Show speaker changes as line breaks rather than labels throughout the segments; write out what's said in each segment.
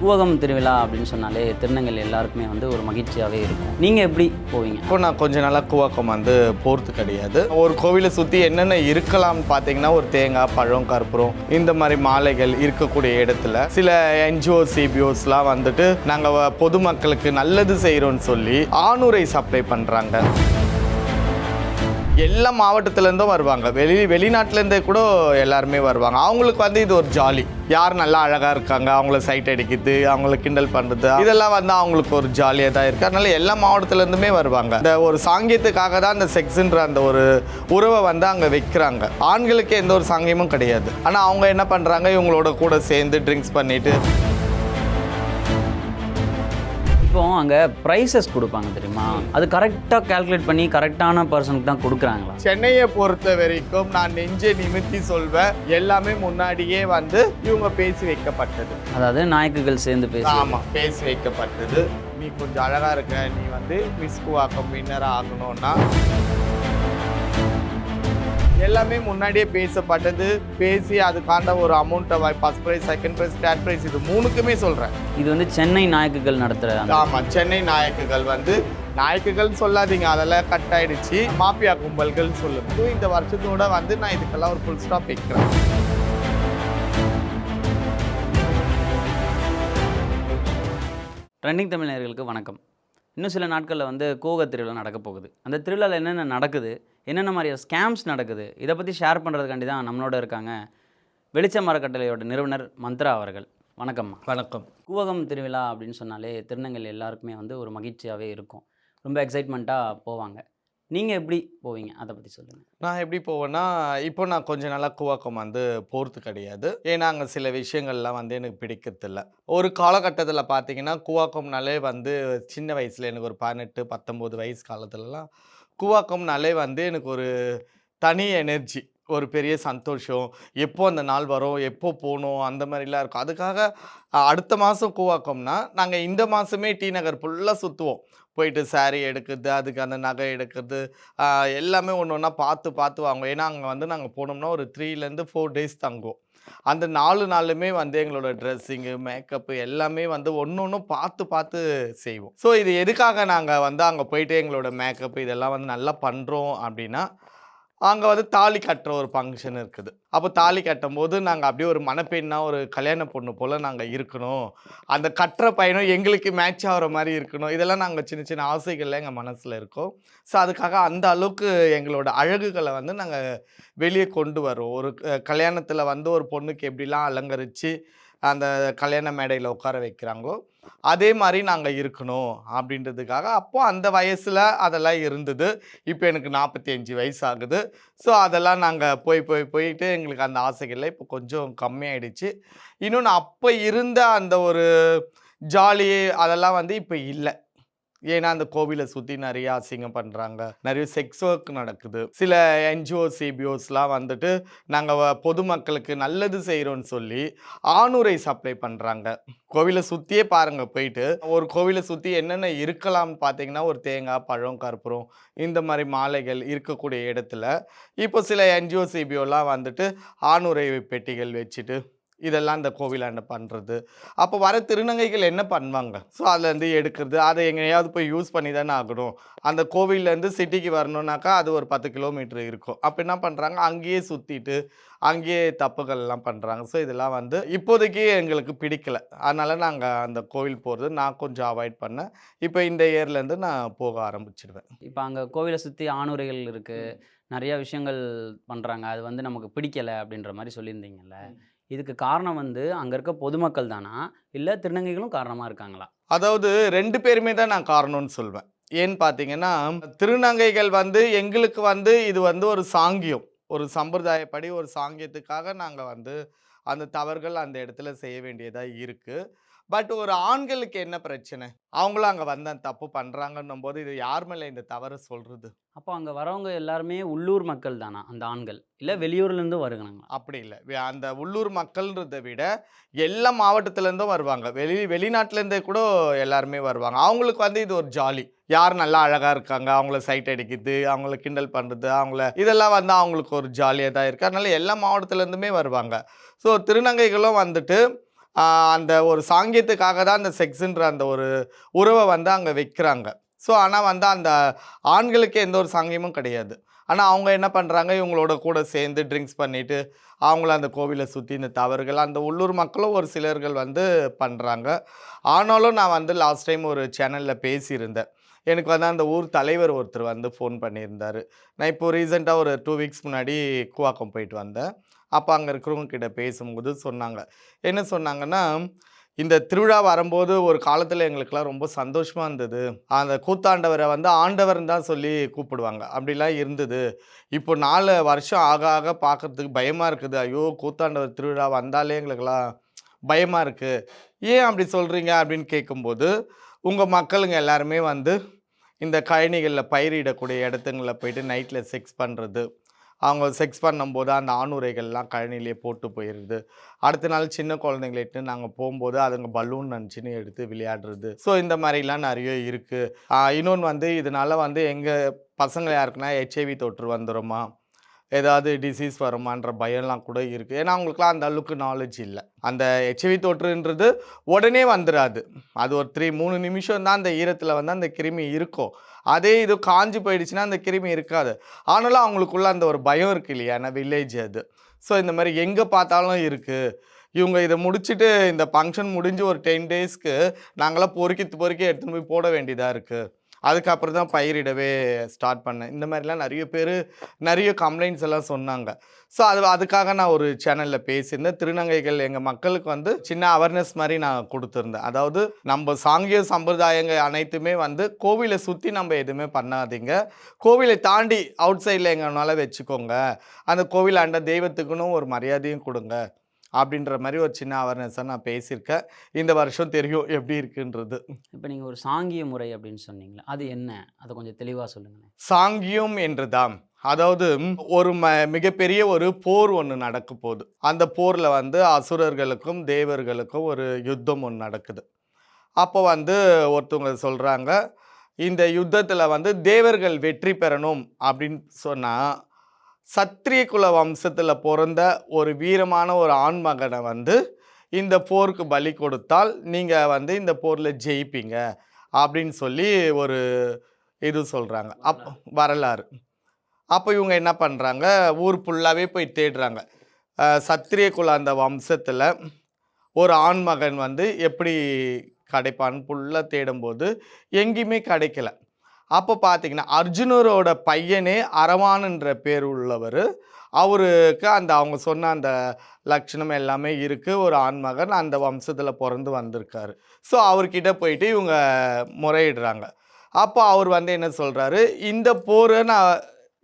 கூவகம் திருவிழா அப்படின்னு சொன்னாலே திருநங்கல் எல்லாருக்குமே வந்து ஒரு மகிழ்ச்சியாகவே இருக்கும். நீங்கள் எப்படி போவீங்க?
இப்போ நான் கொஞ்ச நாளாக கூவாக்கம் வந்து போகிறது கிடையாது. ஒரு கோவிலை சுற்றி என்னென்ன இருக்கலாம்னு பார்த்தீங்கன்னா ஒரு தேங்காய் பழம் கற்பூரம் இந்த மாதிரி மாலைகள் இருக்கக்கூடிய இடத்துல சில என்ஜிஓ சிபிஓஸ்லாம் வந்துட்டு நாங்கள் பொதுமக்களுக்கு நல்லது செய்கிறோன்னு சொல்லி ஆணுரை சப்ளை பண்ணுறாங்க எல்லா மாவட்டத்துலேருந்தும் வருவாங்க. வெளி வெளிநாட்டிலேருந்தே கூட எல்லாருமே வருவாங்க. அவங்களுக்கு வந்து இது ஒரு ஜாலி யார் நல்லா அழகாக இருக்காங்க அவங்கள சைட் அடிக்கிறது அவங்கள கிண்டல் பண்ணுறது இதெல்லாம் வந்து அவங்களுக்கு ஒரு ஜாலியாக தான் இருக்குது அதனால எல்லா மாவட்டத்துலேருந்துமே வருவாங்க. இந்த ஒரு சாங்கியத்துக்காக தான் அந்த செக்ஸுன்ற அந்த ஒரு உறவை வந்து அங்கே வைக்கிறாங்க. ஆண்களுக்கு எந்த ஒரு சாங்கியமும் கிடையாது. ஆனால் அவங்க என்ன பண்ணுறாங்க இவங்களோட கூட சேர்ந்து ட்ரிங்க்ஸ் பண்ணிவிட்டு
இப்போ அங்கே ப்ரைஸஸ் கொடுப்பாங்க தெரியுமா? அது கரெக்டாக கால்குலேட் பண்ணி கரெக்டான பர்சனுக்கு தான் கொடுக்குறாங்களா?
சென்னையை பொறுத்த வரைக்கும் நான் நெஞ்சை நிமித்தி சொல்வேன். எல்லாமே முன்னாடியே வந்து இவங்க பேசி வைக்கப்பட்டது.
அதாவது நாயக்குகள் சேர்ந்து பேசி
ஆமா பேசி வைக்கப்பட்டது. நீ கொஞ்சம் அழகா இருக்க நீ வந்து மிஸ் குவாக்கம் வின்னர் ஆகணும்னா எல்லாமே முன்னாடியே பேசப்பட்டது. பேசி அதுக்கான ஒரு அமௌண்ட்டை first prize second prize third prize இது மூணுக்குமே சொல்கிறேன்
இது வந்து சென்னை நாயக்குகள் நடத்துகிற
ஆமாம் சென்னை நாயக்குகள் வந்து நாயக்குகள் சொல்லாதீங்க அதெல்லாம் கட் ஆயிடுச்சு. மாப்பியா கும்பல்கள் சொல்லுங்க இந்த வருஷத்தோட வந்து நான் இதுக்கெல்லாம் ஒரு ஃபுல் ஸ்டாப் வைக்கிறேன்.
ட்ரெண்டிங் தமிழர்களுக்கு வணக்கம். இன்னும் சில நாட்களில் வந்து கூவக திருவிழா நடக்க போகுது. அந்த திருவிழாவில் என்னென்ன நடக்குது? என்னென்ன மாதிரியான ஸ்கேம்ஸ் நடக்குது? இதை பற்றி ஷேர் பண்ணுறதுக்காண்டி தான் நம்மளோட இருக்காங்க வெளிச்சம் மரக்கட்டளையோட நிறுவனர் மந்த்ரா அவர்கள். வணக்கம்மா.
வணக்கம்.
கூவகம் திருவிழா அப்படின்னு சொன்னாலே திருநங்கல் எல்லாருக்குமே வந்து ஒரு மகிழ்ச்சியாகவே இருக்கும். ரொம்ப எக்ஸைட்மெண்ட்டாக போவாங்க. நீங்கள் எப்படி போவீங்க? அதை பற்றி சொல்லுங்கள்
நான் எப்படி போவேன்னா இப்போ நான் கொஞ்ச நாளாக கூவாக்கம் வந்து போகிறது கிடையாது. ஏன்னா அங்கே சில விஷயங்கள்லாம் வந்து எனக்கு பிடிக்கிறதில்ல. ஒரு காலகட்டத்தில் பார்த்தீங்கன்னா கூவாக்கம்னாலே வந்து சின்ன வயசில் எனக்கு ஒரு பதினெட்டு பத்தொம்போது வயசு காலத்துலலாம் கூவாக்கம்னாலே வந்து எனக்கு ஒரு தனி எனர்ஜி. ஒரு பெரிய சந்தோஷம். எப்போ அந்த நாள் வரும்? எப்போ போகணும்? அந்த மாதிரிலாம் இருக்கும். அதுக்காக அடுத்த மாதம் கூவாக்கம்னா நாங்கள் இந்த மாதமே டி நகர் ஃபுல்லாக சுற்றுவோம் போயிட்டு சாரீ எடுக்கிறது அதுக்கு அந்த நகை எடுக்கிறது எல்லாமே ஒன்று ஒன்றா பார்த்து பார்த்து வாங்குவோம். ஏன்னா அங்கே வந்து நாங்கள் போனோம்னா ஒரு த்ரீலேருந்து ஃபோர் டேஸ் தங்குவோம். அந்த நாலு நாளுமே வந்து எங்களோட ட்ரெஸ்ஸிங்கு மேக்கப்பு எல்லாமே வந்து ஒன்று ஒன்றும் பார்த்து பார்த்து செய்வோம். ஸோ இது எதுக்காக நாங்கள் வந்து அங்கே போயிட்டு எங்களோட மேக்கப் இதெல்லாம் வந்து நல்லா பண்ணுறோம் அப்படின்னா அங்கே வந்து தாலி கட்டுற ஒரு ஃபங்க்ஷன் இருக்குது. அப்போ தாலி கட்டும்போது நாங்கள் அப்படியே ஒரு மணப்பெண்ணா ஒரு கல்யாண பொண்ணு போல் நாங்கள் இருக்கணும். அந்த கட்டுற பையனும் எங்களுக்கு மேட்ச் ஆகிற மாதிரி இருக்கணும். இதெல்லாம் நாங்கள் சின்ன சின்ன ஆசைகள்லாம் எங்கள் மனசில் இருக்கோம். ஸோ அதுக்காக அந்த அளவுக்கு எங்களோட அழகுகளை வந்து நாங்கள் வெளியே கொண்டு வரோம் ஒரு கல்யாணத்தில் வந்து ஒரு பொண்ணுக்கு எப்படிலாம் அலங்கரித்து அந்த கல்யாண மேடையில் உட்கார வைக்கிறாங்கோ அதே மாதிரி நாங்கள் இருக்கணும் அப்படின்றதுக்காக அப்போ அந்த வயசில் அதெல்லாம் இருந்தது. இப்போ எனக்கு நாற்பத்தி அஞ்சு வயசு ஆகுது. ஸோ அதெல்லாம் நாங்கள் போய் போய் போயிட்டு எங்களுக்கு அந்த ஆசைகள்லாம் இப்போ கொஞ்சம் கம்மியாயிடுச்சு. இன்னொன்று அப்போ இருந்த அந்த ஒரு ஜாலி அதெல்லாம் வந்து இப்போ இல்லை. ஏன்னா அந்த கோவிலை சுற்றி நிறைய அசிங்கம் பண்ணுறாங்க நிறைய செக்ஸ் ஒர்க் நடக்குது. சில என்ஜிஓ சிபிஓஸ்லாம் வந்துட்டு நாங்கள் பொதுமக்களுக்கு நல்லது செய்கிறோன்னு சொல்லி ஆணுரை சப்ளை பண்ணுறாங்க கோவிலை சுற்றியே பாருங்கள் போயிட்டு. ஒரு கோவிலை சுற்றி என்னென்ன இருக்கலாம்னு பார்த்தீங்கன்னா ஒரு தேங்காய் பழம் கற்பூரம் இந்த மாதிரி மாலைகள் இருக்கக்கூடிய இடத்துல இப்போ சில என்ஜிஓ சிபிஓலாம் வந்துட்டு ஆணுரை பெட்டிகள் வச்சுட்டு இதெல்லாம் இந்த கோவிலாண்ட பண்ணுறது அப்போ வர திருநங்கைகள் என்ன பண்ணுவாங்க? ஸோ அதுலேருந்து எடுக்கிறது. அதை எங்கேயாவது போய் யூஸ் பண்ணி தானே ஆகணும். அந்த கோவில்லேருந்து சிட்டிக்கு வரணுன்னாக்கா அது ஒரு பத்து கிலோமீட்டர் இருக்கும். அப்போ என்ன பண்ணுறாங்க அங்கேயே சுற்றிட்டு அங்கேயே தப்புகள்லாம் பண்ணுறாங்க ஸோ இதெல்லாம் வந்து இப்போதைக்கு எங்களுக்கு பிடிக்கல. அதனால் நாங்கள் அந்த கோவில் போகிறது நான் கொஞ்சம் அவாய்ட் பண்ணேன். இப்போ இந்த இயர்லேருந்து நான் போக ஆரம்பிச்சிடுவேன்
இப்போ அங்கே கோவிலை சுற்றி ஆணுரைகள் இருக்குது நிறைய விஷயங்கள் பண்ணுறாங்க அது வந்து நமக்கு பிடிக்கலை அப்படின்ற மாதிரி சொல்லியிருந்தீங்கல்ல. இதுக்கு காரணம் வந்து அங்கே இருக்க பொதுமக்கள் தானா? இல்லை திருநங்கைகளும் காரணமாக இருக்காங்களா?
அதாவது ரெண்டு பேருமே தான் நான் காரணம்னு சொல்வேன். ஏன்னு பார்த்தீங்கன்னா திருநங்கைகள் வந்து எங்களுக்கு வந்து இது வந்து ஒரு சாங்கியம். ஒரு சம்பிரதாயப்படி ஒரு சாங்கியத்துக்காக நாங்கள் வந்து அந்த தவறுகள் அந்த இடத்துல செய்ய வேண்டியதாக இருக்குது பட் ஒரு ஆண்களுக்கு என்ன பிரச்சனை? அவங்களும் அங்கே வந்து அந்த தப்பு பண்ணுறாங்கன்னும் போது இது யார் மேலே இந்த தவறு சொல்கிறது
அப்போ அங்கே வரவங்க எல்லாருமே உள்ளூர் மக்கள் தானா அந்த ஆண்கள்? இல்லை வெளியூர்லேருந்து வருகிறாங்களா?
அப்படி இல்லை. அந்த உள்ளூர் மக்கள்ன்றதை விட எல்லா மாவட்டத்துலேருந்தும் வருவாங்க. வெளி வெளிநாட்டிலேருந்தே கூட எல்லாருமே வருவாங்க. அவங்களுக்கு வந்து இது ஒரு ஜாலி. யார் நல்லா அழகாக இருக்காங்க அவங்கள சைட் அடிக்குது அவங்கள கிண்டல் பண்ணுறது அவங்கள இதெல்லாம் வந்து அவங்களுக்கு ஒரு ஜாலியாக தான் இருக்குது அதனால எல்லா மாவட்டத்துலேருந்துமே வருவாங்க. ஸோ திருநங்கைகளும் வந்துட்டு அந்த ஒரு சாங்கியத்துக்காக தான் அந்த செக்ஸுன்ற அந்த ஒரு உறவை வந்து அங்கே வைக்கிறாங்க. ஸோ ஆனால் வந்து அந்த ஆண்களுக்கு எந்த ஒரு சாங்கியமும் கிடையாது. ஆனால் அவங்க என்ன பண்ணுறாங்க இவங்களோட கூட சேர்ந்து ட்ரிங்க்ஸ் பண்ணிவிட்டு அவங்கள அந்த கோவிலை சுற்றி இந்த தவறுகள் அந்த உள்ளூர் மக்களும் ஒரு சிலர்கள் வந்து பண்ணுறாங்க ஆனாலும் நான் வந்து லாஸ்ட் டைம் ஒரு சேனலில் பேசியிருந்தேன். எனக்கு வந்து அந்த ஊர் தலைவர் ஒருத்தர் வந்து ஃபோன் பண்ணியிருந்தார். நான் இப்போது ரீசெண்டாக ஒரு டூ வீக்ஸ் முன்னாடி கூவாக்கம் போயிட்டு வந்தேன். அப்போ அங்கே இருக்கிறவங்க கிட்ட பேசும்போது சொன்னாங்க. என்ன சொன்னாங்கன்னா இந்த திருவிழா வரும்போது ஒரு காலத்தில் எங்களுக்கெல்லாம் ரொம்ப சந்தோஷமாக இருந்தது. அந்த கூத்தாண்டவரை வந்து ஆண்டவர்னு தான் சொல்லி கூப்பிடுவாங்க. அப்படிலாம் இருந்தது. இப்போ நாலு வருஷம் ஆக ஆக பார்க்கறதுக்கு பயமாக இருக்குது. ஐயோ கூத்தாண்டவர் திருவிழா வந்தாலே எங்களுக்கெல்லாம் பயமாக இருக்குது ஏன் அப்படி சொல்கிறீங்க அப்படின்னு கேட்கும்போது உங்கள் மக்களுங்க எல்லாருமே வந்து இந்த கழனிகளில் பயிரிடக்கூடிய இடத்துங்களில் போயிட்டு நைட்டில் செக்ஸ் பண்ணுறது அவங்க செக்ஸ் பண்ணும்போது அந்த ஆணுரைகள்லாம் கழனிலேயே போட்டு போயிடுது அடுத்த நாள் சின்ன குழந்தைங்களிட்டு நாங்கள் போகும்போது அதுங்க பலூன் நினச்சின்னு எடுத்து விளையாடுறது. ஸோ இந்த மாதிரிலாம் நிறைய இருக்குது இன்னொன்று வந்து இதனால வந்து எங்கள் பசங்களை யாருக்குன்னா ஹெச்ஐவி தொற்று வந்துடுமா ஏதாவது டிசீஸ் வருமான்ற பயம்லாம் கூட இருக்குது ஏன்னா அவங்களுக்குலாம் அந்த அளவுக்கு நாலேஜ் இல்லை. அந்த ஹெச்ஐவி தொற்றுன்றது உடனே வந்துடாது அது ஒரு த்ரீ மூணு நிமிஷம் தான் அந்த ஈரத்தில் வந்து அந்த கிருமி இருக்கும். அதே இது காஞ்சி போயிடுச்சுன்னா அந்த கிருமி இருக்காது. ஆனாலும் அவங்களுக்குள்ள அந்த ஒரு பயம் இருக்கு இல்லையா? ஏன்னா வில்லேஜ் அது. ஸோ இந்த மாதிரி எங்கே பார்த்தாலும் இருக்குது இவங்க இதை முடிச்சுட்டு இந்த ஃபங்க்ஷன் முடிஞ்சு ஒரு டென் டேஸ்க்கு நாங்களாம் பொறுக்கி பொறுக்கி எடுத்துன்னு போய் போட வேண்டியதாக இருக்குது அதுக்கப்புறம் தான் பயிரிடவே ஸ்டார்ட் பண்ணேன். இந்த மாதிரிலாம் நிறைய பேர் நிறைய கம்ப்ளைண்ட்ஸ் எல்லாம் சொன்னாங்க. ஸோ அது அதுக்காக நான் ஒரு சேனலில் பேசியிருந்தேன். திருநங்கைகள் எங்கள் மக்களுக்கு வந்து சின்ன அவேர்னஸ் மாதிரி நான் கொடுத்துருந்தேன். அதாவது நம்ம சாங்கிய சம்பிரதாயங்கள் அனைத்துமே வந்து கோவிலை சுற்றி நம்ம எதுவுமே பண்ணாதீங்க. கோவிலை தாண்டி அவுட் சைடில் எங்கனால வச்சுக்கோங்க. அந்த கோவில் ஆண்ட தெய்வத்துக்குன்னு ஒரு மரியாதையும் கொடுங்க. அப்படின்ற மாதிரி ஒரு சின்ன அவேர்னஸை நான் பேசியிருக்கேன். இந்த வருஷம் தெரியும் எப்படி இருக்குன்றது.
இப்போ நீங்கள் ஒரு சாங்கிய முறை அப்படின்னு சொன்னீங்களே அது என்ன? அதை கொஞ்சம் தெளிவாக சொல்லுங்களேன்.
சாங்கியம் என்றுதாம். அதாவது ஒரு ம மிகப்பெரிய ஒரு போர் ஒன்று நடக்க போகுது. அந்த போரில் வந்து அசுரர்களுக்கும் தேவர்களுக்கும் ஒரு யுத்தம் ஒன்று நடக்குது. அப்போ வந்து ஒருத்தவங்க சொல்கிறாங்க இந்த யுத்தத்தில் வந்து தேவர்கள் வெற்றி பெறணும் அப்படின்னு சொன்னால் சத்திரிய குல வம்சத்தில் பிறந்த ஒரு வீரமான ஒரு ஆண்மகனை வந்து இந்த போருக்கு பலி கொடுத்தால் நீங்கள் வந்து இந்த போரில் ஜெயிப்பீங்க அப்படின்னு சொல்லி ஒரு இது சொல்கிறாங்க அப் வரலாறு. அப்போ இவங்க என்ன பண்ணுறாங்க ஊர் ஃபுல்லாகவே போய் தேடுறாங்க. சத்திரிய குல அந்த வம்சத்தில் ஒரு ஆண்மகன் வந்து எப்படி கிடைப்பான்னு ஃபுல்லாக தேடும்போது எங்கேயுமே கிடைக்கல. அப்போ பார்த்தீங்கன்னா அர்ஜுனரோட பையனே அரவானுன்ற பேர் உள்ளவர். அவருக்கு அந்த அவங்க சொன்ன அந்த லட்சணம் எல்லாமே இருக்குது ஒரு ஆண்மகன் அந்த வம்சத்தில் பிறந்து வந்திருக்காரு. ஸோ அவர்கிட்ட போயிட்டு இவங்க முறையிடுறாங்க. அப்போ அவர் வந்து என்ன சொல்கிறாரு இந்த போரை நான்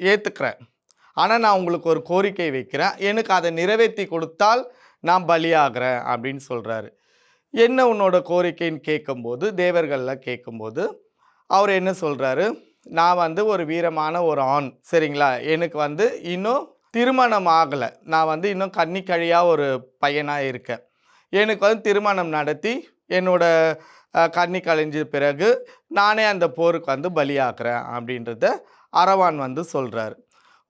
ஏற்றுக்கிறேன் ஆனால் நான் உங்களுக்கு ஒரு கோரிக்கை வைக்கிறேன். எனக்கு அதை நிறைவேற்றி கொடுத்தால் நான் பலியாகிறேன். அப்படின்னு சொல்கிறாரு என்ன உன்னோட கோரிக்கைன்னு கேட்கும்போது தேவர்கள்லாம் கேட்கும்போது அவர் என்ன சொல்கிறாரு நான் வந்து ஒரு வீரமான ஒரு ஆண் சரிங்களா? எனக்கு வந்து இன்னும் திருமணம் ஆகலை. நான் வந்து இன்னும் கன்னிக்கழியாக ஒரு பையனாக இருக்கேன். எனக்கு வந்து திருமணம் நடத்தி என்னோட கண்ணி கன்னி கழிஞ்ச பிறகு நானே அந்த போருக்கு வந்து பலியாக்குறேன் அப்படின்றத அரவான் வந்து சொல்கிறாரு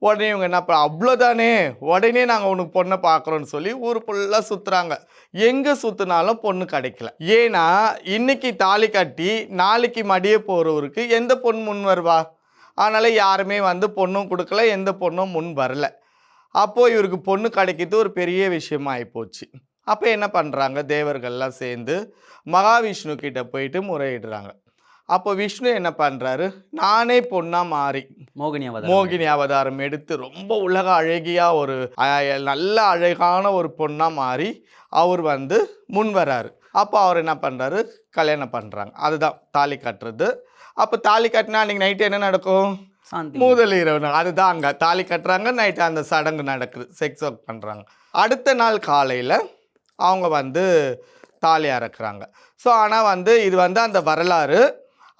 உடனே இவங்க என்ன பண்ண அவ்வளோதானே உடனே நாங்கள் உனக்கு பொண்ணை பார்க்குறோன்னு சொல்லி ஊர் ஃபுல்லாக சுற்றுறாங்க எங்கே சுற்றினாலும் பொண்ணு கிடைக்கல. ஏன்னா இன்னைக்கு தாலி கட்டி நாளைக்கு மடிய போகிறவருக்கு எந்த பொண்ணு முன் வருவா? அதனால் யாருமே வந்து பொண்ணும் கொடுக்கல எந்த பொண்ணும் முன் வரல. அப்போது இவருக்கு பொண்ணு கிடைக்கிறது ஒரு பெரிய விஷயமா ஆகிப்போச்சு அப்போ என்ன பண்ணுறாங்க தேவர்கள்லாம் சேர்ந்து மகாவிஷ்ணு கிட்ட போயிட்டு முறையிடுறாங்க. அப்போ விஷ்ணு என்ன பண்ணுறாரு நானே பொண்ணாக மாறி
மோகினி அவதாரம்
மோகினி அவதாரம் எடுத்து ரொம்ப உலக அழகியா ஒரு நல்ல அழகான ஒரு பொண்ணா மாறி அவர் வந்து முன் வராரு. அப்போ அவர் என்ன பண்றாரு? கல்யாணம் பண்றாங்க. அதுதான் தாலி கட்டுறது. அப்போ தாலி கட்டினா அன்னைக்கு நைட்டு என்ன நடக்கும்? முதல் இரவு நாள் அதுதான் அங்கே. தாலி கட்டுறாங்க நைட்டு அந்த சடங்கு நடக்குது. செக்ஸ் ஒர்க் பண்ணுறாங்க அடுத்த நாள் காலையில் அவங்க வந்து தாலி அறக்குறாங்க. ஸோ ஆனால் வந்து இது வந்து அந்த வரலாறு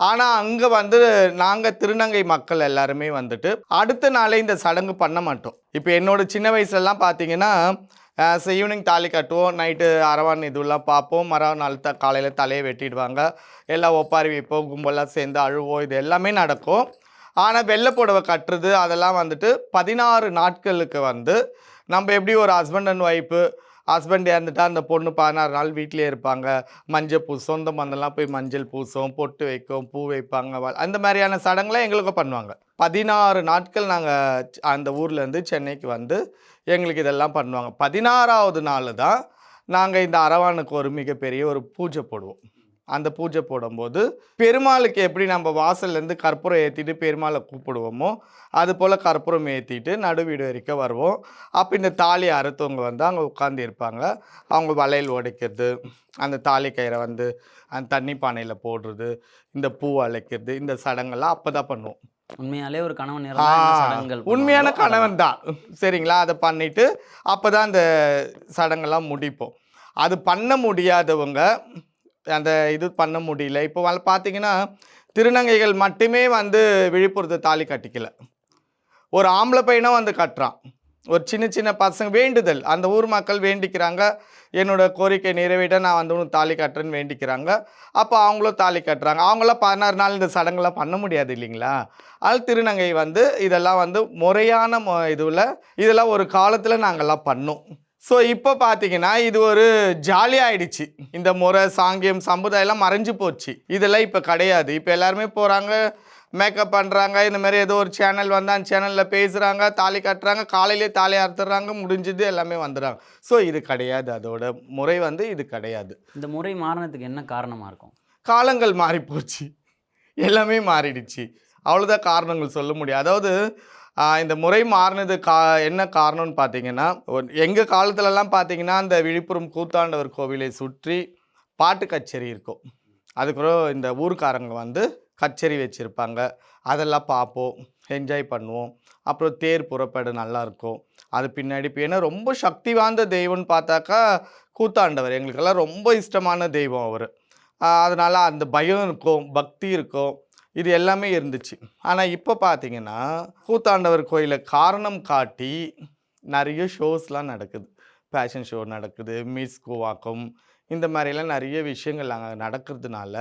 ஆனால் அங்கே வந்து நாங்கள் திருநங்கை மக்கள் எல்லாருமே வந்துட்டு அடுத்த நாளே இந்த சடங்கு பண்ண மாட்டோம். இப்போ என்னோட சின்ன வயசுலலாம் பார்த்தீங்கன்னா ஈவினிங் தாலி கட்டுவோம் நைட்டு அரவான் இதுவெல்லாம் பார்ப்போம் மரம் நாள் த காலையில் தலையை வெட்டிடுவாங்க எல்லாம் ஒப்பாரி வைப்போம் கும்பலாக சேர்ந்து அழுவோம் இது எல்லாமே நடக்கும். ஆனால் வெள்ளை புடவை கட்டுறது அதெல்லாம் வந்துட்டு பதினாறு நாட்களுக்கு வந்து நம்ம எப்படி ஒரு ஹஸ்பண்ட் அண்ட் ஒய்ஃபு ஹஸ்பண்ட் இறந்துட்டா அந்த பொண்ணு பதினாறு நாள் வீட்டிலே இருப்பாங்க. மஞ்சள் பூ சொந்த பந்தெல்லாம் போய் மஞ்சள் பூசும் பொட்டு வைக்கும் பூ வைப்பாங்க வ- அந்த மாதிரியான சடங்குலாம் எங்களுக்கும் பண்ணுவாங்க. பதினாறு நாட்கள் நாங்கள் அந்த ஊர்லேருந்து சென்னைக்கு வந்து எங்களுக்கு இதெல்லாம் பண்ணுவாங்க. பதினாறாவது நாள் தான் நாங்கள் இந்த அரவானுக்கு ஒரு மிகப்பெரிய ஒரு பூஜை போடுவோம். அந்த பூஜை போடும்போது பெருமாளுக்கு எப்படி நம்ம வாசல்லேருந்து கற்பூரம் ஏற்றிட்டு பெருமாளை கூப்பிடுவோமோ அது போல் கற்பூரம் ஏற்றிட்டு நடு வீடு வரைக்கும் வருவோம். அப்போ இந்த தாலி அறுத்தவங்க வந்து அங்கே உட்காந்து இருப்பாங்க. அவங்க வளையல் உடைக்கிறது அந்த தாலி கயிறை வந்து அந்த தண்ணி பானையில் போடுறது இந்த பூ அழைக்கிறது இந்த சடங்கெல்லாம் அப்போ தான் பண்ணுவோம்.
உண்மையாலே ஒரு கணவன்
உண்மையான கணவன் தான். சரிங்களா? அதை பண்ணிட்டு அப்போ தான் அந்த சடங்கெல்லாம் முடிப்போம். அது பண்ண முடியாதவங்க அந்த இது பண்ண முடியல. இப்போ பார்த்தீங்கன்னா திருநங்கைகள் மட்டுமே வந்து விழுப்புரத்தை தாலி கட்டிக்கல. ஒரு ஆம்பளை பையனும் வந்து கட்டுறான். ஒரு சின்ன சின்ன பசங்க வேண்டுதல். அந்த ஊர் மக்கள் வேண்டிக்கிறாங்க. என்னோட கோரிக்கை நிறைவேற்ற நான் வந்து உனக்கு தாலி கட்டுறேன்னு வேண்டிக்கிறாங்க. அப்போ அவங்களும் தாலி கட்டுறாங்க. அவங்களாம் பதினாறு நாள் இந்த சடங்கெல்லாம் பண்ண முடியாது இல்லைங்களா? அதனால் திருநங்கை வந்து இதெல்லாம் வந்து முறையான மொ இதுவில் இதெல்லாம் ஒரு காலத்தில் நாங்கள்லாம் பண்ணோம். ஸோ இப்போ பார்த்தீங்கன்னா இது ஒரு ஜாலி ஆயிடுச்சு. இந்த முறை சாங்கியம் சமுதாயம்லாம் மறைஞ்சு போச்சு. இதெல்லாம் இப்போ கிடையாது. இப்போ எல்லாருமே போகிறாங்க மேக்கப் பண்ணுறாங்க இந்த மாதிரி ஏதோ ஒரு சேனல் வந்து அந்த சேனலில் பேசுகிறாங்க தாலி கட்டுறாங்க காலையிலே தாலி அறுத்துறாங்க முடிஞ்சது எல்லாமே வந்துடுறாங்க. ஸோ இது கிடையாது. அதோட முறை வந்து இது கிடையாது.
இந்த முறை மாறினதுக்கு என்ன காரணமா இருக்கும்?
காலங்கள் மாறி போச்சு எல்லாமே மாறிடுச்சு. அவ்வளோதான் காரணங்கள் சொல்ல முடியும். அதாவது இந்த முறை மாறினது கா என்ன காரணம்னு பார்த்தீங்கன்னா எங்கள் காலத்துலலாம் பார்த்தீங்கன்னா அந்த விழுப்புரம் கூத்தாண்டவர் கோவிலை சுற்றி பாட்டு கச்சேரி இருக்கும். அதுக்கப்புறம் இந்த ஊர்க்காரங்க வந்து கச்சேரி வச்சுருப்பாங்க. அதெல்லாம் பார்ப்போம் என்ஜாய் பண்ணுவோம். அப்புறம் தேர் புறப்பாடு நல்லாயிருக்கும் அது பின்னாடி இப்போ ஏன்னா ரொம்ப சக்தி வாய்ந்த தெய்வம்னு பார்த்தாக்கா கூத்தாண்டவர். எங்களுக்கெல்லாம் ரொம்ப இஷ்டமான தெய்வம் அவர். அதனால் அந்த பயம் இருக்கும் பக்தி இருக்கும். இது எல்லாமே இருந்துச்சு. ஆனால் இப்போ பார்த்தீங்கன்னா கூத்தாண்டவர் கோயிலை காரணம் காட்டி நிறைய ஷோஸ்லாம் நடக்குது. ஃபேஷன் ஷோ நடக்குது மிஸ் கூவாக்கம் இந்த மாதிரிலாம் நிறைய விஷயங்கள் அங்கே நடக்கிறதுனால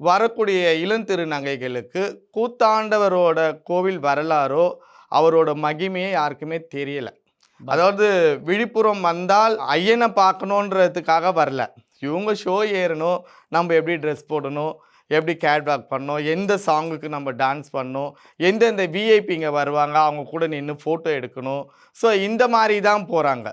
வரக்கூடிய இளந்திருநங்கைகளுக்கு கூத்தாண்டவரோட கோவில் வரலாறோ அவரோட மகிமையே யாருக்குமே தெரியலை. அதாவது விழுப்புரம் வந்தால் ஐயனை பார்க்கணுன்றதுக்காக வரல. இவங்க ஷோ ஏறணும் நம்ம எப்படி ட்ரெஸ் போடணும் எப்படி கேட்வாக் பண்ணோம் எந்த சாங்குக்கு நம்ம டான்ஸ் பண்ணணும் எந்தெந்த விஐபிங்க வருவாங்க அவங்க கூட நின்று ஃபோட்டோ எடுக்கணும். ஸோ இந்த மாதிரி தான் போகிறாங்க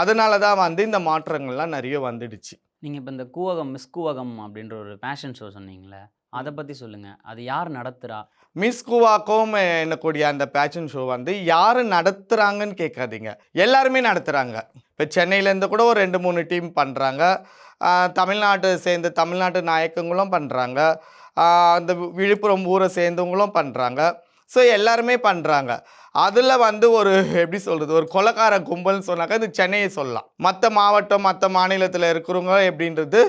அதனால தான் வந்து இந்த மாற்றங்கள்லாம் நிறைய வந்துடுச்சு.
நீங்கள் இப்போ இந்த கூவகம் மிஸ் கூவகம் அப்படின்ற ஒரு ஃபேஷன் ஷோ சொன்னீங்களே அதை பத்தி சொல்லுங்க. அது யார் நடத்துறா?
மிஸ் குவாக்கும் என்னக்கூடிய அந்த பேஷன் ஷோ வந்து யார் நடத்துகிறாங்கன்னு கேட்காதீங்க. எல்லாருமே நடத்துகிறாங்க இப்போ சென்னையிலேருந்து கூட ஒரு ரெண்டு மூணு டீம் பண்ணுறாங்க தமிழ்நாட்டை சேர்ந்த தமிழ்நாட்டு நாயக்கங்களும் பண்ணுறாங்க அந்த விழுப்புரம் ஊரை சேர்ந்தவங்களும் பண்ணுறாங்க ஸோ எல்லாருமே பண்ணுறாங்க அதில் வந்து ஒரு எப்படி சொல்கிறது ஒரு கொலக்கார கும்பல்னு சொன்னாக்கா இது சென்னையை சொல்லலாம். மற்ற மாவட்டம் மற்ற மாநிலத்தில் இருக்கிறவங்க எப்படின்றது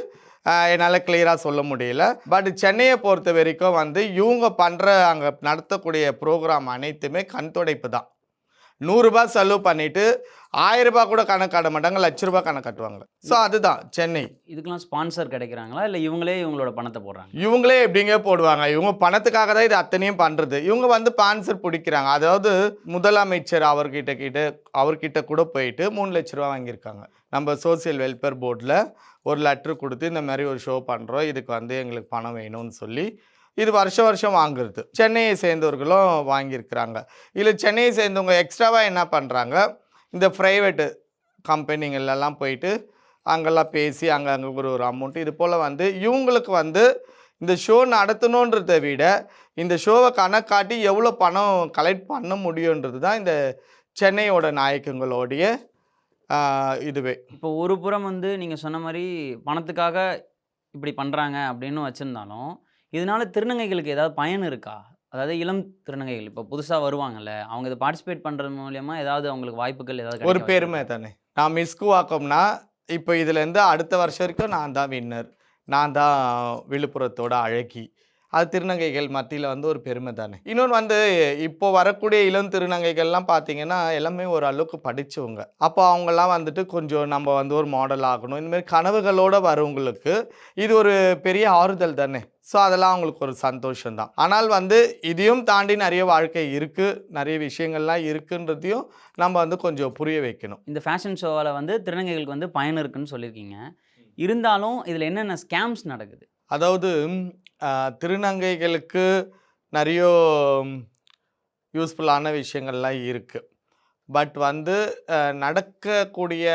என்னால் கிளியராக சொல்ல முடியல. பட் சென்னையை பொறுத்த வரைக்கும் வந்து இவங்க பண்ணுற அங்கே நடத்தக்கூடிய ப்ரோக்ராம் அனைத்துமே கண் துடைப்பு தான். நூறுரூபா செலவு பண்ணிவிட்டு ஆயிரரூபா கூட கணக்கு காட்ட மாட்டாங்க லட்ச ரூபாய் கணக்கு காட்டுவாங்க. ஸோ அதுதான் சென்னை.
இதுக்கெல்லாம் ஸ்பான்சர் கிடைக்கிறாங்களா? இல்ல இவங்களே இவங்களோட பணத்தை போடுறாங்க?
இவங்களே எப்படிங்க போடுவாங்க? இவங்க பணத்துக்காக தான் இது அத்தனையும் பண்ணுறது இவங்க வந்து பான்சர் பிடிக்கிறாங்க. அதாவது முதலமைச்சர் அவர்கிட்ட கிட்ட அவர்கிட்ட கூட போயிட்டு மூணு லட்ச ரூபா வாங்கியிருக்காங்க. நம்ம சோசியல் வெல்ஃபேர் போர்டில் ஒரு லெட்ரு கொடுத்து இந்த மாதிரி ஒரு ஷோ பண்ணுறோம் இதுக்கு வந்து எங்களுக்கு பணம் வேணும்னு சொல்லி இது வருஷம் வருஷம் வாங்குறது. சென்னையை சேர்ந்தவர்களும் வாங்கியிருக்கிறாங்க. இல்லை சென்னையை சேர்ந்தவங்க எக்ஸ்ட்ராவாக என்ன பண்ணுறாங்க இந்த ப்ரைவேட்டு கம்பெனிங்கள்லாம் போயிட்டு அங்கெல்லாம் பேசி அங்கே அங்கே ஒரு ஒரு அமௌண்ட்டு இது போல் வந்து இவங்களுக்கு வந்து இந்த ஷோ நடத்தணுன்றதை விட இந்த ஷோவை கணக்காட்டி எவ்வளோ பணம் கலெக்ட் பண்ண முடியுன்றது தான் இந்த சென்னையோட நாயக்கங்களோடைய இதுவே.
இப்போ ஒரு புறம் வந்து நீங்கள் சொன்ன மாதிரி பணத்துக்காக இப்படி பண்ணுறாங்க அப்படின்னு வச்சுருந்தாலும் இதனால திருநங்கைகளுக்கு ஏதாவது பயன் இருக்கா? அதாவது இளம் திருநங்கைகள் இப்போ புதுசா வருவாங்கல்ல அவங்க இதை பார்ட்டிசிபேட் பண்றது மூலியமா ஏதாவது அவங்களுக்கு வாய்ப்புகள் ஏதாவது
ஒரு பெருமை? தானே. நான் மிஸ்குவாக்கம்னா இப்போ இதுலேருந்து அடுத்த வருஷம் வரைக்கும் நான் தான் வின்னர் நான் தான் விழுப்புரத்தோட அழகி. அது திருநங்கைகள் மத்தியில் வந்து ஒரு பெருமை தானே. இன்னொன்று வந்து இப்போ வரக்கூடிய இளம் திருநங்கைகள்லாம் பார்த்தீங்கன்னா எல்லாமே ஒரு அளவுக்கு படித்தவங்க அப்போ அவங்கெல்லாம் வந்துட்டு கொஞ்சம் நம்ம வந்து ஒரு மாடல் ஆகணும். இந்த மாதிரி கனவுகளோடு வரவங்களுக்கு இது ஒரு பெரிய ஆறுதல் தானே. ஸோ அதெல்லாம் அவங்களுக்கு ஒரு சந்தோஷம்தான். ஆனால் வந்து இதையும் தாண்டி நிறைய வாழ்க்கை இருக்குது நிறைய விஷயங்கள்லாம் இருக்குன்றதையும் நம்ம வந்து கொஞ்சம் புரிய வைக்கணும்.
இந்த ஃபேஷன் ஷோவால் வந்து திருநங்கைகளுக்கு வந்து பயன் இருக்குன்னு சொல்லியிருக்கீங்க. இருந்தாலும் இதில் என்னென்ன ஸ்கேம்ஸ் நடக்குது?
அதாவது திருநங்கைகளுக்கு நிறைய யூஸ்ஃபுல்லான விஷயங்கள்லாம் இருக்குது பட் வந்து நடக்கக்கூடிய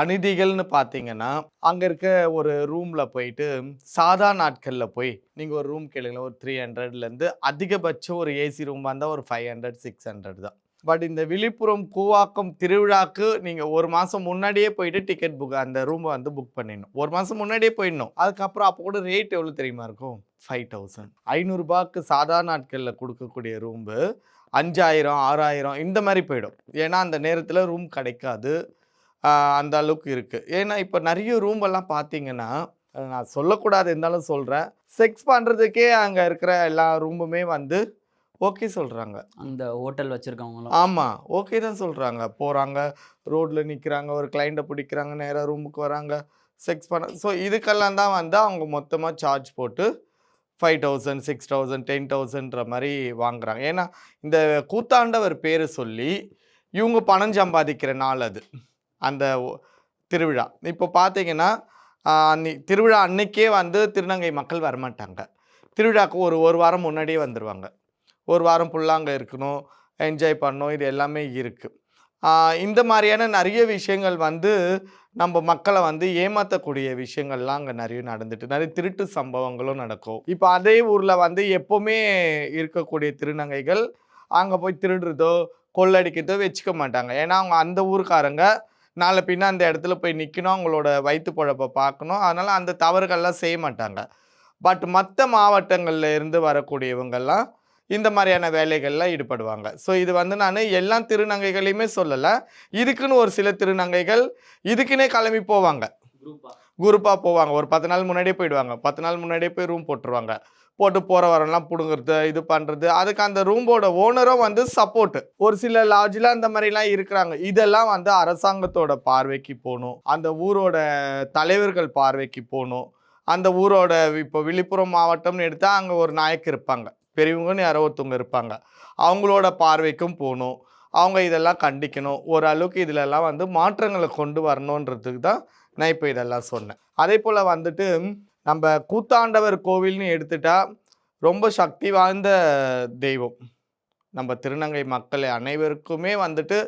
அநீதிகள்னு பார்த்தீங்கன்னா அங்கே இருக்க ஒரு ரூமில் போயிட்டு சாதா நாட்களில் போய் நீங்கள் ஒரு ரூம் கேளுங்களேன் ஒரு த்ரீ ஹண்ட்ரட்லேருந்து அதிகபட்சம் ஒரு ஏசி ரூம் வந்தால் ஒரு ஃபைவ் ஹண்ட்ரட் சிக்ஸ் ஹண்ட்ரட் தான். பட் இந்த விழுப்புரம் கூவாக்கம் திருவிழாக்கு நீங்கள் ஒரு மாதம் முன்னாடியே போயிட்டு டிக்கெட் புக் அந்த ரூமை வந்து புக் பண்ணிடணும். ஒரு மாதம் முன்னாடியே போயிடணும். அதுக்கப்புறம் அப்போ கூட ரேட் எவ்வளோ தெரியுமா இருக்கும்? ஃபைவ் தௌசண்ட் ஐநூறுரூபாக்கு சாதா நாட்களில் கொடுக்கக்கூடிய ரூம்பு அஞ்சாயிரம் ஆறாயிரம் இந்த மாதிரி போயிடும். ஏன்னா அந்த நேரத்தில் ரூம் கிடைக்காது. அந்த அளவுக்கு இருக்குது ஏன்னா இப்போ நிறைய ரூம் எல்லாம் பார்த்தீங்கன்னா நான் சொல்லக்கூடாது இருந்தாலும் சொல்கிறேன் செக்ஸ் பண்ணுறதுக்கே அங்கே இருக்கிற எல்லா ரூமுமே வந்து ஓகே சொல்கிறாங்க
அந்த ஹோட்டல் வச்சுருக்கவங்களும்
ஆமாம் ஓகே தான் சொல்கிறாங்க போகிறாங்க ரோட்டில் நிற்கிறாங்க ஒரு கிளைண்ட்டை பிடிக்கிறாங்க நேராக ரூமுக்கு வராங்க செக்ஸ் பண்ண ஸோ இதுக்கெல்லாம் தான் வந்து அவங்க மொத்தமாக சார்ஜ் போட்டு five thousand six thousand ten தௌசண்ட்ற மாதிரி வாங்குறாங்க. ஏன்னா இந்த கூத்தாண்டவர் பேர் சொல்லி இவங்க பணம் சம்பாதிக்கிற நாள் அது. அந்த திருவிழா. இப்போ பார்த்தீங்கன்னா அன்னி திருவிழா அன்னைக்கே வந்து திருநங்கை மக்கள் வரமாட்டாங்க. திருவிழாக்கு ஒரு ஒரு வாரம் முன்னாடியே வந்துடுவாங்க ஒரு வாரம் ஃபுல்லாக அங்கே இருக்கணும் என்ஜாய் பண்ணணும் இது எல்லாமே இருக்குது இந்த மாதிரியான நிறைய விஷயங்கள் வந்து நம்ம மக்களை வந்து ஏமாற்றக்கூடிய விஷயங்கள்லாம் அங்கே நிறைய நடந்துட்டு நிறைய திருட்டு சம்பவங்களும் நடக்கும். இப்போ அதே ஊரில் வந்து எப்போவுமே இருக்கக்கூடிய திருநங்கைகள் அங்கே போய் திருடுறதோ கொள்ளடிக்கிறதோ வச்சுக்க மாட்டாங்க. ஏன்னா அவங்க அந்த ஊருக்காரங்க நாளை பின்ன அந்த இடத்துல போய் நிற்கணும் அவங்களோட வயிற்று பழப்பை பார்க்கணும். அதனால் அந்த தவறுகள்லாம் செய்ய மாட்டாங்க. பட் மற்ற மாவட்டங்களில் இருந்து வரக்கூடியவங்கெல்லாம் இந்த மாதிரியான வேலைகளில் ஈடுபடுவாங்க. ஸோ இது வந்து நான் எல்லா திருநங்கைகளையுமே சொல்லலை. இதுக்குன்னு ஒரு சில திருநங்கைகள் இதுக்குன்னே கிளம்பி போவாங்க. குரூப்பாக போவாங்க. ஒரு பத்து நாள் முன்னாடியே போயிடுவாங்க. பத்து நாள் முன்னாடியே போய் ரூம் போட்டுருவாங்க. போட்டு போகிற வரலாம் பிடுங்குறது இது பண்ணுறது அதுக்கு அந்த ரூமோட ஓனரும் வந்து சப்போர்ட்டு ஒரு சில லாட்ஜில் அந்த மாதிரிலாம் இருக்கிறாங்க. இதெல்லாம் வந்து அரசாங்கத்தோட பார்வைக்கு போகணும் அந்த ஊரோட தலைவர்கள் பார்வைக்கு போகணும் அந்த ஊரோட இப்போ விழுப்புரம் மாவட்டம்னு எடுத்தால் அங்கே ஒரு நாயக்கு இருப்பாங்க. பெரியவங்கன்னு யாரோ ஒருத்தவங்க இருப்பாங்க. அவங்களோட பார்வைக்கும் போகணும் அவங்க இதெல்லாம் கண்டிக்கணும். ஓரளவுக்கு இதிலெல்லாம் வந்து மாற்றங்களை கொண்டு வரணுன்றதுக்கு தான் நான் இப்போ இதெல்லாம் சொன்னேன். அதே போல் வந்துட்டு நம்ம கூத்தாண்டவர் கோவில்னு எடுத்துட்டா ரொம்ப சக்தி வாய்ந்த தெய்வம். நம்ம திருநங்கை மக்கள் அனைவருக்குமே வந்துட்டு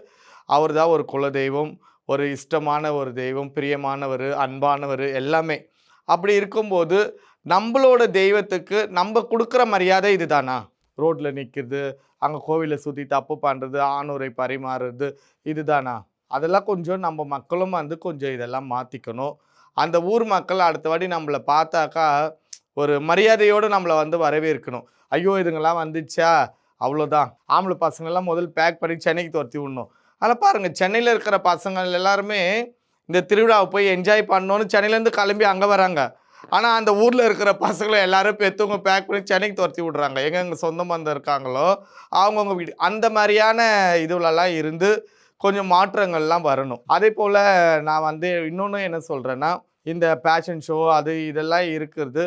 அவர் தான் ஒரு குலதெய்வம் ஒரு இஷ்டமான ஒரு தெய்வம் பிரியமானவர் அன்பானவர் எல்லாமே. அப்படி இருக்கும்போது நம்மளோட தெய்வத்துக்கு நம்ம கொடுக்குற மரியாதை இதுதானா? ரோட்டில் நிற்கிறது அங்கே கோவிலை சுற்றி தப்பு பண்ணுறது ஆணூரை பரிமாறுறது இதுதானா? அதெல்லாம் கொஞ்சம் நம்ம மக்களும் வந்து கொஞ்சம் இதெல்லாம் மாற்றிக்கணும் அந்த ஊர் மக்கள் அடுத்த வாட்டி நம்மளை பார்த்தாக்கா ஒரு மரியாதையோடு நம்மளை வந்து வரவேற்கணும். ஐயோ இதுங்கெல்லாம் வந்துச்சா? அவ்வளோதான். ஆம்பளை பசங்கள்லாம் முதல் பேக் பண்ணி சென்னைக்கு துரத்தி விடணும். அதில் பாருங்கள் சென்னையில் இருக்கிற பசங்கள் எல்லாருமே இந்த திருவிழாவை போய் என்ஜாய் பண்ணோன்னு சென்னையிலேருந்து கிளம்பி அங்கே வராங்க. ஆனால் அந்த ஊரில் இருக்கிற பசங்களை எல்லாரும் பெற்றவங்க பேக் பண்ணி சென்னைக்கு துரத்தி விட்றாங்க. எங்கெங்கே சொந்த பந்தம் இருக்காங்களோ அவங்கவுங்க வீடு. அந்த மாதிரியான இதுவிலலாம் இருந்து கொஞ்சம் மாற்றங்கள்லாம் வரணும். அதே போல் நான் வந்து இன்னொன்று என்ன சொல்கிறேன்னா இந்த பேஷன் ஷோ அது இதெல்லாம் இருக்கிறது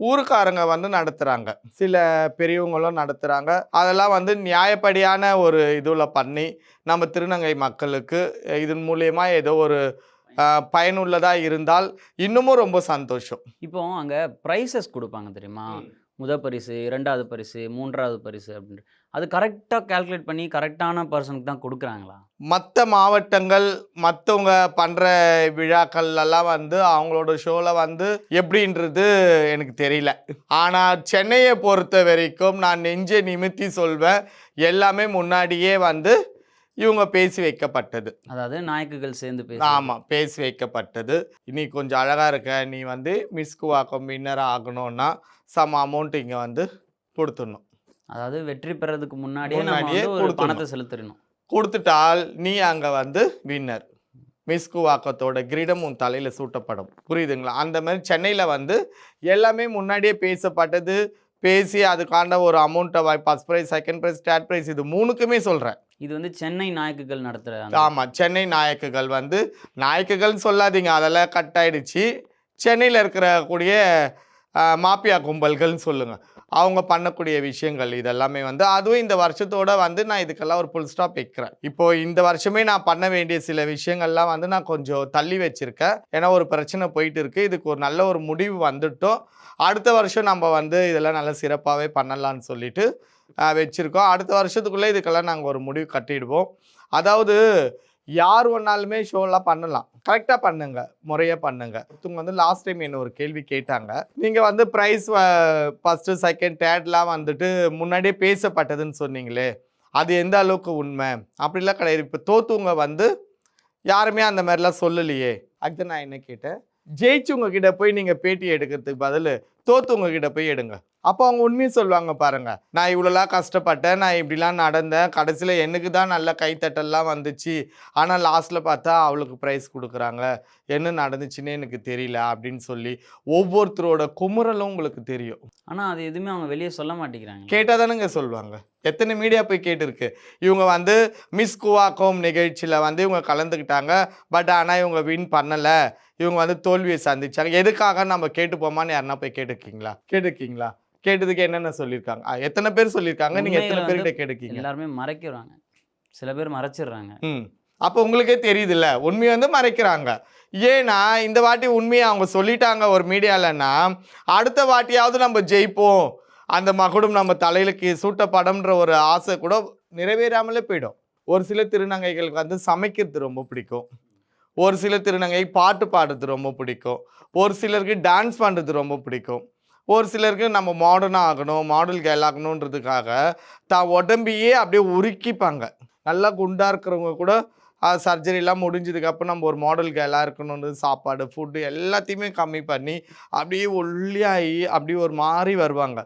ஊருக்காரங்க வந்து நடத்துகிறாங்க சில பெரியவங்களும் நடத்துகிறாங்க அதெல்லாம் வந்து நியாயப்படியான ஒரு இதில் பண்ணி நம்ம திருநங்கை மக்களுக்கு இதன் மூலயமா ஏதோ ஒரு பயனுள்ளதாக இருந்தால் இன்னமும் ரொம்ப சந்தோஷம்.
இப்போ அங்கே ப்ரைஸஸ் கொடுப்பாங்க தெரியுமா. முத பரிசு இரண்டாவது பரிசு மூன்றாவது பரிசு அப்படின்ட்டு. அது கரெக்டாக கால்குலேட் பண்ணி கரெக்டான பர்சனுக்கு தான் கொடுக்குறாங்களா?
மற்ற மாவட்டங்கள் மற்றவங்க பண்ணுற விழாக்கள்லாம் வந்து அவங்களோட ஷோவில் வந்து எப்படின்றது எனக்கு தெரியல. ஆனால் சென்னையை பொறுத்த வரைக்கும் நான் நெஞ்சை நிமித்தி சொல்வேன் எல்லாமே முன்னாடியே வந்து இவங்க பேசி வைக்கப்பட்டது.
அதாவது நாயக்குகள் சேர்ந்து பேச
ஆமாம் பேசி வைக்கப்பட்டது. நீ கொஞ்சம் அழகாக இருக்க நீ வந்து மிஸ் குவாக்கம் வின்னர் ஆகணும்னா சம் அமௌண்ட் இங்கே வந்து கொடுத்துடணும்.
அதாவது வெற்றி பெறதுக்கு முன்னாடியே
முன்னாடியே
வந்து ஒரு. பணத்தை செலுத்திடணும்.
கொடுத்துட்டால் நீ அங்கே வந்து வின்னர் மிஸ் குவாக்கத்தோட கிரீடம் உன் தலையில் சூட்டப்படும். புரியுதுங்களா? அந்த மாதிரி சென்னையில் வந்து எல்லாமே முன்னாடியே பேசப்பட்டது. பேசி அதுக்காண்ட ஒரு அமௌண்ட்டை வாய் first prize second prize third prize இது மூணுக்குமே சொல்கிறேன்
இது வந்து சென்னை நாயக்குகள் நடத்துகிற
ஆமாம் சென்னை நாயக்குகள் வந்து நாயக்குகள்னு சொல்லாதீங்க. அதெல்லாம் கட் ஆயிடுச்சு. சென்னையில் இருக்கிற கூடிய மாப்பியா கும்பல்கள்னு சொல்லுங்கள் அவங்க பண்ணக்கூடிய விஷயங்கள் இதெல்லாமே வந்து அதுவும் இந்த வருஷத்தோட வந்து நான் இதுக்கெல்லாம் ஒரு புல் ஸ்டாப் வைக்கிறேன். இப்போ இந்த வருஷமே நான் பண்ண வேண்டிய சில விஷயங்கள்லாம் வந்து நான் கொஞ்சம் தள்ளி வச்சிருக்கேன். ஏன்னா ஒரு பிரச்சனை போயிட்டு இருக்கு. இதுக்கு ஒரு நல்ல ஒரு முடிவு வந்துட்டோம். அடுத்த வருஷம் நம்ம வந்து இதெல்லாம் நல்லா சிறப்பாகவே பண்ணலாம்னு சொல்லிட்டு வச்சுருக்கோம். அடுத்த வருஷத்துக்குள்ளே இதுக்கெல்லாம் நாங்கள் ஒரு முடிவு கட்டிடுவோம். அதாவது யார் ஒன்னாலுமே ஷோலாம் பண்ணலாம். கரெக்டாக பண்ணுங்க. முறையாக பண்ணுங்க. ஒருத்தவங்க வந்து லாஸ்ட் டைம் என்ன ஒரு கேள்வி கேட்டாங்க. நீங்கள் வந்து ப்ரைஸ் ஃபஸ்ட்டு செகண்ட் தேர்ட்லாம் வந்துட்டு முன்னாடியே பேசப்பட்டதுன்னு சொன்னீங்களே அது எந்த அளவுக்கு உண்மை? அப்படிலாம் கிடையாது. இப்போ தோத்துவங்க வந்து யாருமே அந்த மாதிரிலாம் சொல்லலையே. அதுக்கு நான் என்ன கேட்டேன். ஜெயிச்சவங்க கிட்ட போய் நீங்கள் பேட்டி எடுக்கிறதுக்கு பதில் தோத்துவங்க கிட்ட போய் எடுங்க. அப்போ அவங்க உண்மையை சொல்லுவாங்க பாருங்க. நான் இவ்வளோலாம் கஷ்டப்பட்டேன் நான் இப்படிலாம் நடந்தேன். கடைசியில் எனக்கு தான் நல்ல கைத்தட்டல்லாம் வந்துச்சு. ஆனால் லாஸ்ட்டில் பார்த்தா அவளுக்கு ப்ரைஸ் கொடுக்குறாங்க. என்ன நடந்துச்சுன்னே எனக்கு தெரியல அப்படின்னு சொல்லி ஒவ்வொருத்தரோட குமுறலும் உங்களுக்கு தெரியும்.
ஆனால் அது எதுவுமே அவங்க வெளியே சொல்ல மாட்டேங்கிறாங்க
கேட்டால் தானேங்க சொல்லுவாங்க. எத்தனை மீடியா போய் கேட்டிருக்கு? இவங்க வந்து மிஸ் குவாக்கோம் நிகழ்ச்சியில் வந்து இவங்க கலந்துக்கிட்டாங்க. பட் ஆனால் இவங்க வின் பண்ணலை. இவங்க வந்து தோல்வியை சந்திச்சாங்க. எதுக்காக நம்ம கேட்டு போமான்னு யாருன்னா போய் கேட்டிருக்கீங்களா? கேட்டிருக்கீங்களா? கேட்டதுக்கு என்னென்ன சொல்லியிருக்காங்க? எத்தனை பேர் சொல்லியிருக்காங்க? நீங்கள் எத்தனை பேர்கிட்ட கேட்டிருக்கீங்க?
எல்லாருமே மறைக்கிறாங்க. சில பேர் மறைச்சிடுறாங்க.
ம். அப்போ உங்களுக்கே தெரியுதுல்ல உண்மையை வந்து மறைக்கிறாங்க. ஏன்னா இந்த வாட்டி உண்மையை அவங்க சொல்லிட்டாங்க ஒரு மீடியாலன்னா அடுத்த வாட்டியாவது நம்ம ஜெயிப்போம். அந்த மகுடம் நம்ம தலையிலுக்கு சூட்டப்படம்ன்ற ஒரு ஆசை கூட நிறைவேறாமலே போயிடும். ஒரு சில திருநங்கைகளுக்கு வந்து சமைக்கிறது ரொம்ப பிடிக்கும். ஒரு சில திருநங்கை பாட்டு பாடுறது ரொம்ப பிடிக்கும். ஒரு சிலருக்கு டான்ஸ் பண்ணுறது ரொம்ப பிடிக்கும். ஒரு சிலருக்கு நம்ம மாடர்னாக ஆகணும் மாடல் கேர்ள் ஆகணுன்றதுக்காக தான் உடம்பையே அப்படியே உருக்கிப்பாங்க. நல்லா குண்டாக இருக்கிறவங்க கூட சர்ஜரிலாம் முடிஞ்சதுக்கப்புறம் நம்ம ஒரு மாடல் கேலாக இருக்கணும்னு சாப்பாடு ஃபுட்டு எல்லாத்தையுமே கம்மி பண்ணி அப்படியே ஒல்லியாகி அப்படியே ஒரு மாதிரி வருவாங்க.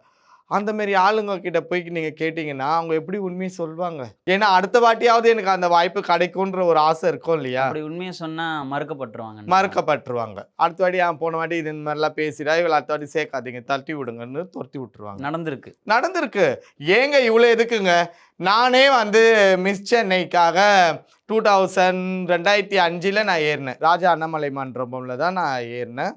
அந்த மாதிரி ஆளுங்க கிட்ட போய் நீங்கள் கேட்டிங்கன்னா அவங்க எப்படி உண்மையை சொல்லுவாங்க ஏன்னா அடுத்த வாட்டியாவது எனக்கு அந்த வாய்ப்பு கிடைக்குன்ற ஒரு ஆசை இருக்கும் இல்லையா?
அப்படி உண்மையை சொன்னா மறுக்கப்பட்டுருவாங்க
மறுக்கப்பட்டுருவாங்க. அடுத்த வாட்டி ஆ போன வாட்டி இது இந்த மாதிரிலாம் பேசிடா இவளை அடுத்த வாட்டி சேர்க்காதீங்க தட்டி விடுங்கன்னு துரத்தி விட்டுருவாங்க.
நடந்திருக்கு.
நடந்திருக்கு. ஏங்க இவ்வளோ எதுக்குங்க? நானே வந்து மிஸ் சென்னைக்காக டூ தௌசண்ட் ரெண்டாயிரத்தி அஞ்சில் நான் ஏறினேன். ராஜா அண்ணாமலை மன்றபம்ல தான் நான் ஏறினேன்.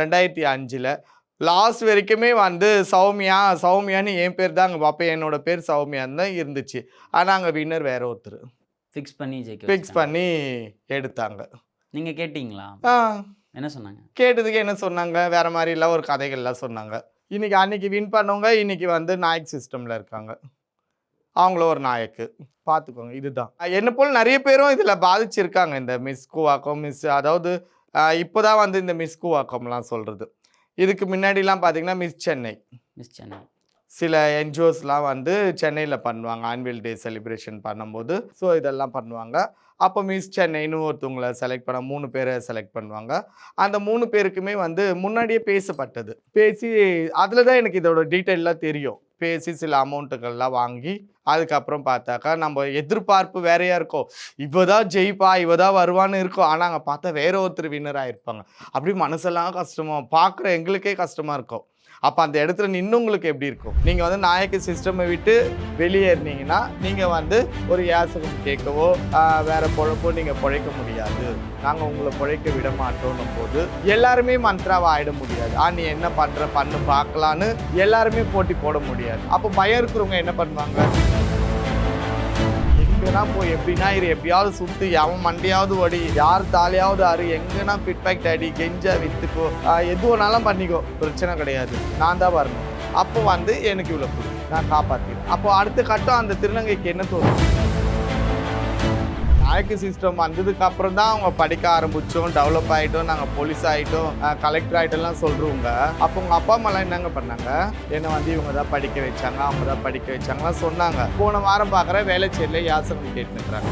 ரெண்டாயிரத்தி அஞ்சில். லாஸ்ட் வரைக்குமே வந்து சௌமியா சௌமியான்னு என் பேர் தான் அங்கே அப்போ என்னோட பேர் சௌமியான்னு தான் இருந்துச்சு. ஆனால் அங்கே வின்னர் வேற ஒருத்தர்.
ஃபிக்ஸ் பண்ணி ஜெயிக்க
ஃபிக்ஸ். பண்ணி எடுத்தாங்க.
நீங்க கேட்டிங்களா?
ஆ.
என்ன சொன்னாங்க?
கேட்டதுக்கு என்ன சொன்னாங்க? வேற மாதிரிலாம் ஒரு கதைகள்லாம் சொன்னாங்க. இன்னைக்கு அன்னைக்கு வின் பண்ணவங்க இன்னைக்கு வந்து நாயக் சிஸ்டமில் இருக்காங்க. அவங்கள ஒரு நாயக்கு. பார்த்துக்கோங்க இதுதான். என்ன போல் நிறைய பேரும் இதில் பாதிச்சிருக்காங்க இந்த மிஸ் குவாக்கம் மிஸ் அதாவது இப்போ தான் வந்து இந்த மிஸ் குவாக்கம்லாம் சொல்கிறது இதுக்கு முன்னாடிலாம் பார்த்தீங்கன்னா மிஸ் சென்னை.
மிஸ் சென்னை.
சில என்ஜிஓஸ்லாம் வந்து சென்னையில் பண்ணுவாங்க ஆன்வல் டே செலிப்ரேஷன் பண்ணும்போது. ஸோ இதெல்லாம் பண்ணுவாங்க. அப்போ மிஸ் சென்னைன்னு ஒருத்தவங்களை செலக்ட் பண்ண மூணு பேரை செலக்ட் பண்ணுவாங்க. அந்த மூணு பேருக்குமே வந்து முன்னாடியே பேசப்பட்டது. பேசி அதில் தான் எனக்கு இதோட டீட்டெயிலாம் தெரியும். பேசி சில அமௌண்ட்டுகள்லாம் வாங்கி அதுக்கப்புறம் பார்த்தாக்கா நம்ம எதிர்பார்ப்பு வேறையா இருக்கும். இவ தான் ஜெயிப்பா இவ தான் வருவான்னு இருக்கும். ஆனால் அங்கே பார்த்தா வேற ஒருத்தர் வின்னராக இருப்பாங்க அப்படி மனசெல்லாம் கஷ்டமாக பார்க்குற எங்களுக்கே கஷ்டமாக இருக்கும். அப்போ அந்த இடத்துல நின்று உங்களுக்கு எப்படி இருக்கும்? நீங்கள் வந்து நாயக்கு சிஸ்டமை விட்டு வெளியேறினீங்கன்னா நீங்கள் வந்து ஒரு யாசகம் கேட்கவோ வேறு வேற பொழப்போ நீங்கள் பிழைக்க முடியாது. நாங்கள் உங்களை பிழைக்க விட மாட்டோம் போது எல்லாருமே மந்த்ராவை ஆயிட முடியாது. ஆ நீ என்ன பண்ணுற பண்ணு பார்க்கலான்னு எல்லாருமே போட்டி போட முடியாது. அப்போ பயம் இருக்கிறவங்க என்ன பண்ணுவாங்க? எங்கன்னா போய் எப்படின்னா இரு எப்படியாவது சுத்து எவன் மண்டையாவது ஓடி யார் தாலியாவது ஆறு எங்கன்னா ஃபிட்பேக் அடி கெஞ்சா வித்துக்கோ. எது வேணாலும் பண்ணிக்கோ. பிரச்சனை கிடையாது. நான் தான் வரணும். அப்போ வந்து எனக்கு இவ்வளோ நான் காப்பாற்றிடுவேன் அப்போ அடுத்த கட்டம் அந்த திருநங்கைக்கு என்ன தோணும்? நாயக்கு சிஸ்டம் வந்ததுக்கு அப்புறம் தான் அவங்க படிக்க ஆரம்பிச்சோம் டெவலப் ஆகிட்டோம் நாங்கள் போலீஸ் ஆகிட்டோம் கலெக்டர் ஆகிட்டோம்லாம் சொல்கிறவங்க அப்போ உங்கள் அப்பா அம்மாலாம் என்னங்க பண்ணாங்க? என்னை வந்து இவங்க தான் படிக்க வச்சாங்க அவங்க தான் படிக்க வச்சாங்கலாம் சொன்னாங்க. போன வாரம் பார்க்குற வேலைச்சேரியில் யாசகம் கேட்டுக்கிறாங்க